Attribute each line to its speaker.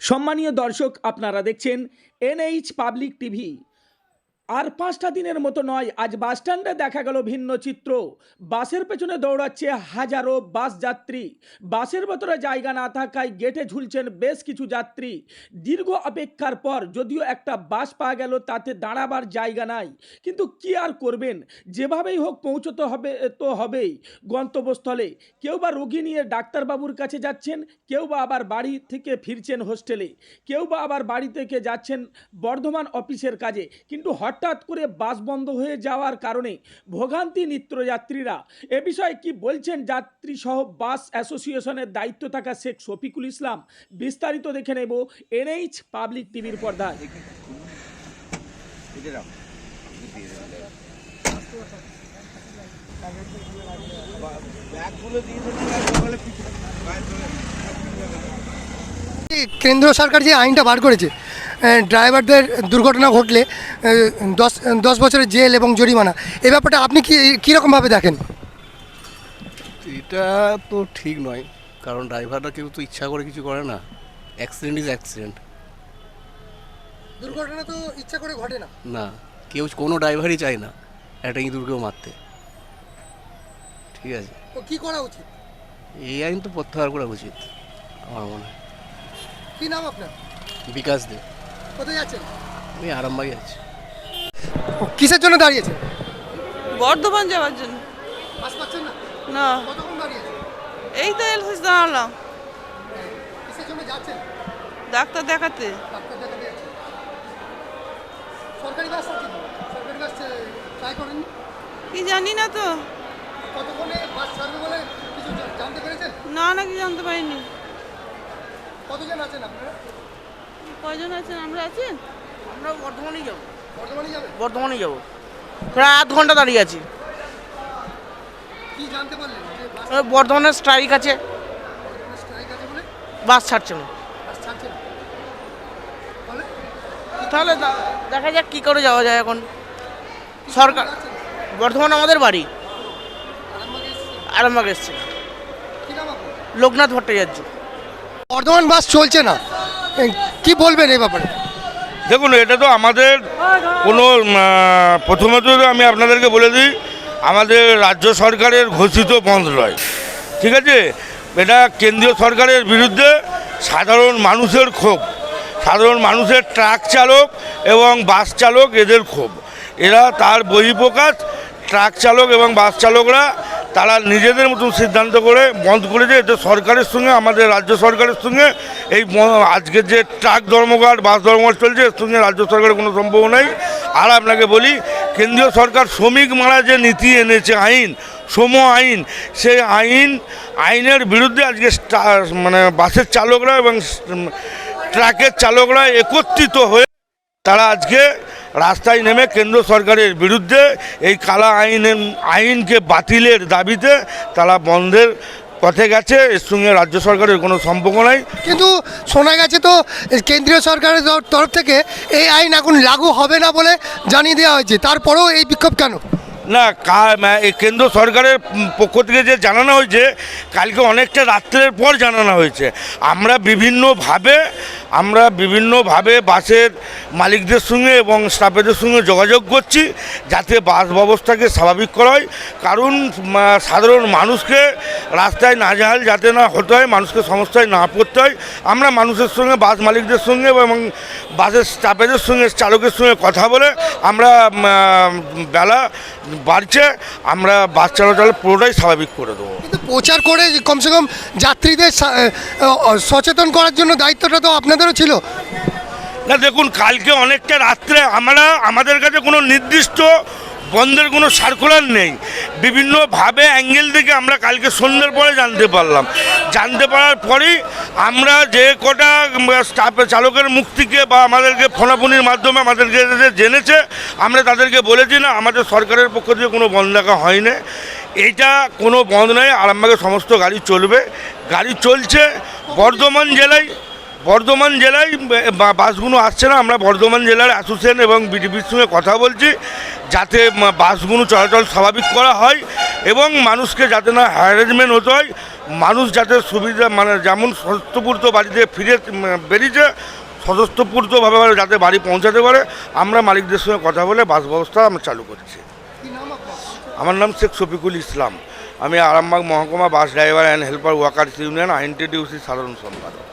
Speaker 1: সম্মানীয় দর্শক আপনারা দেখছেন এনএইচ পাবলিক টিভি। আর পাঁচটা দিনের মতো নয়, আজ বাস স্ট্যান্ডে দেখা গেল ভিন্ন চিত্র। বাসের পেছনে দৌড়াচ্ছে হাজারো বাস যাত্রী। বাসের ভেতরে জায়গা না থাকায় গেটে ঝুলছেন বেশ কিছু যাত্রী। দীর্ঘ অপেক্ষার পর যদিও একটা বাস পাওয়া গেল, তাতে দাঁড়াবার জায়গা নাই। কিন্তু কি আর করবেন? যেভাবেই হোক পৌঁছতে হবে, তো হবেই। গন্তব্যস্থলে কেউ বা রোগী নিয়ে ডাক্তারবাবুর কাছে যাচ্ছেন, কেউ বা আবার বাড়ি থেকে ফিরছেন হোস্টেলে। কেউ বা আবার বাড়ি থেকে যাচ্ছেন বর্ধমান অফিসের কাজে। কিন্তু হঠাৎ করে বাস বন্ধ হয়ে যাওয়ার কারণে ভোগান্তি নিত্যযাত্রীরা। এ বিষয়ে কি বলছেন যাত্রী সহ বাস অ্যাসোসিয়েশনের দায়িত্ব থাকা শেখ শফিকুল ইসলাম? বিস্তারিত দেখে নেব এনএইচ পাবলিক টিভির পর্দায়।
Speaker 2: কেন্দ্র সরকার যে আইনটা বার করেছে ড্রাইভারদের দুর্ঘটনা ঘটলে দশ দশ বছরের জেল এবং জরিমানা। এই ব্যাপারটা আপনি কি কীরকমভাবে দেখেন?
Speaker 3: এটা তো ঠিক নয় কারণ ড্রাইভাররা কেউ তো ইচ্ছা করে কিছু করে না। অ্যাক্সিডেন্ট ইজ অ্যাক্সিডেন্ট
Speaker 2: দুর্ঘটনা তো ইচ্ছা করে ঘটে না।
Speaker 3: না কেউ কোনো ড্রাইভারই চায় না একটা ইঁদুরকেও মারতে। ঠিক আছে।
Speaker 2: তো কী করা উচিত?
Speaker 3: এই আইন তো প্রত্যাহার করা উচিত আমার মনে হয়।
Speaker 2: কী নাম আপনার?
Speaker 3: বিকাশ দে।
Speaker 2: কোথায় যাচ্ছেন?
Speaker 3: আমি আরামবাগে আছি।
Speaker 2: কিসের জন্য দাঁড়িয়েছে
Speaker 4: বর্ধমান যাওয়ার জন্য।
Speaker 2: বাস পাচ্ছেন না?
Speaker 4: না।
Speaker 2: কতক্ষণ
Speaker 4: এই তো এলসিস দাঁড়ালাম।
Speaker 2: কিসের জন্য যাচ্ছেন?
Speaker 4: ডাক্তার দেখাতে।
Speaker 2: ডাক্তার দেখাতে যাচ্ছেন। সরকারি বাস আছে সরকারি বাস ট্রাই করেননি
Speaker 4: কি জানি না তো।
Speaker 2: কতক্ষণে বাস ছাড়বে বলে কিছু জানতে পেরেছেন?
Speaker 4: না নাকি জানতে পারিনি।
Speaker 2: কতজন আছেন আপনারা?
Speaker 4: কয়জন আছেন? আমরা আছেন
Speaker 5: আমরা বর্ধমানেই যাব।
Speaker 2: বর্ধমানে যাবেন?
Speaker 5: বর্ধমানে যাব। প্রায় আধ ঘণ্টা দাঁড়িয়ে আছি।
Speaker 2: কি জানতে পারলেন যে
Speaker 5: বর্ধমানের স্ট্রাইক আছে।
Speaker 2: স্ট্রাইক আছে বলে
Speaker 5: বাস ছাড়ছে না।
Speaker 2: বাস ছাড়ছে না।
Speaker 5: তাহলে? দেখা যাক কী করে যাওয়া যায় এখন। সরকার বর্ধমান আমাদের বাড়ি। আরামবাগ এসছে।
Speaker 2: কি নাম আপনার?
Speaker 5: লোকনাথ ভট্টাচার্য।
Speaker 2: বর্ধমান বাস চলছে না। কি বলবেন এই ব্যাপারে?
Speaker 6: দেখুন, এটা তো আমাদের কোনো প্রথমত আমি আপনাদেরকে বলে দিই, আমাদের রাজ্য সরকারের ঘোষিত বন্ধ নয় ঠিক আছে? এটা কেন্দ্রীয় সরকারের বিরুদ্ধে সাধারণ মানুষের ক্ষোভ, সাধারণ মানুষের ট্রাক চালক এবং বাস চালক এদের ক্ষোভ। এরা তার বহিঃপ্রকাশ, ট্রাক চালক এবং বাস চালকরা তারা নিজেদের মতন সিদ্ধান্ত করে বন্ধ করে করেছে এতে সরকারের সঙ্গে, আমাদের রাজ্য সরকারের সঙ্গে এই আজকের যে ট্রাক ধর্মঘট, বাস ধর্মঘট চলছে, এর সঙ্গে রাজ্য সরকারের কোনো সম্ভব নেই। আর আপনাকে বলি, কেন্দ্রীয় সরকার শ্রমিক মারা যে নীতি এনেছে, আইন, সম আইন, সেই আইন, আইনের বিরুদ্ধে আজকে মানে বাসের চালকরা এবং ট্রাকের চালকরা একত্রিত হয়ে তারা আজকে রাস্তায় নেমে কেন্দ্র সরকারের বিরুদ্ধে এই কালা আইনের আইনকে বাতিলের দাবিতে তারা বন্ধের পথে গেছে। এর সঙ্গে রাজ্য সরকারের কোনো সম্পর্ক নাই।
Speaker 2: কিন্তু শোনা গেছে তো কেন্দ্রীয় সরকারের তরফ থেকে এই আইন এখন লাগু হবে না বলে জানিয়ে দেওয়া হয়েছে। তারপরেও এই বিক্ষোভ কেন?
Speaker 6: না এই কেন্দ্র সরকারের পক্ষ থেকে যে জানানো হয়েছে কালকে অনেকটা রাত্রের পর জানানো হয়েছে। আমরা বিভিন্নভাবে আমরা বিভিন্নভাবে বাসের মালিকদের সঙ্গে এবং স্টাফেদের সঙ্গে যোগাযোগ করছি যাতে বাস ব্যবস্থাকে স্বাভাবিক করা হয়। কারণ সাধারণ মানুষকে রাস্তায় না নাজেহাল যাতে না হতে হয়, মানুষকে সমস্যায় না পড়তে হয়। আমরা মানুষের সঙ্গে, বাস মালিকদের সঙ্গে এবং বাসের স্টাফেদের সঙ্গে, চালকের সঙ্গে কথা বলে আমরা বেলা বাড়ছে, আমরা বাস চলাচল পুরোটাই স্বাভাবিক করে দেবো।
Speaker 2: প্রচার করে কমসে কম যাত্রীদের সচেতন করার জন্য দায়িত্বটা তো আপনাদেরও ছিল।
Speaker 6: না, দেখুন, কালকে অনেকটা রাত্রে আমরা, আমাদের কাছে কোনো নির্দিষ্ট বন্ধের কোনো সার্কুলার নেই। বিভিন্নভাবে অ্যাঙ্গেল থেকে আমরা কালকে সন্ধ্যের পরে জানতে পারলাম। জানতে পারার পরেই আমরা যে কটা স্টাফ চালকের মুখ থেকে বা আমাদেরকে ফোনাফোনির মাধ্যমে আমাদেরকে জেনেছে, আমরা তাদেরকে বলেছি না, আমাদের সরকারের পক্ষ থেকে কোনো বন্ধ রাখা হয়নি। এইটা কোনো বন্ধ নয়, আরামবাগে সমস্ত গাড়ি চলবে। গাড়ি চলছে বর্ধমান জেলায় বর্ধমান জেলায় বাসগুলো আসছে না, আমরা বর্ধমান জেলার অ্যাসোসিয়েশন এবং বিডিপির সঙ্গে কথা বলছি, যাতে বাসগুলো চলাচল স্বাভাবিক করা হয় এবং মানুষকে যাতে না হ্যারাসমেন্ট হতে হয়, মানুষ যাতে সুবিধা মানে যেমন স্বস্থপূর্ত বাড়িতে ফিরে বেরিয়েছে, স্বতঃস্ফূর্তভাবে যাতে বাড়ি পৌঁছাতে পারে, আমরা মালিকদের সঙ্গে কথা বলে বাস ব্যবস্থা আমরা চালু করছি। আমার নাম শেখ শফিকুল ইসলাম। আমি আরামবাগ মহকুমা bus driver and helper workers union INTTUC সাধারণ সম্পাদক।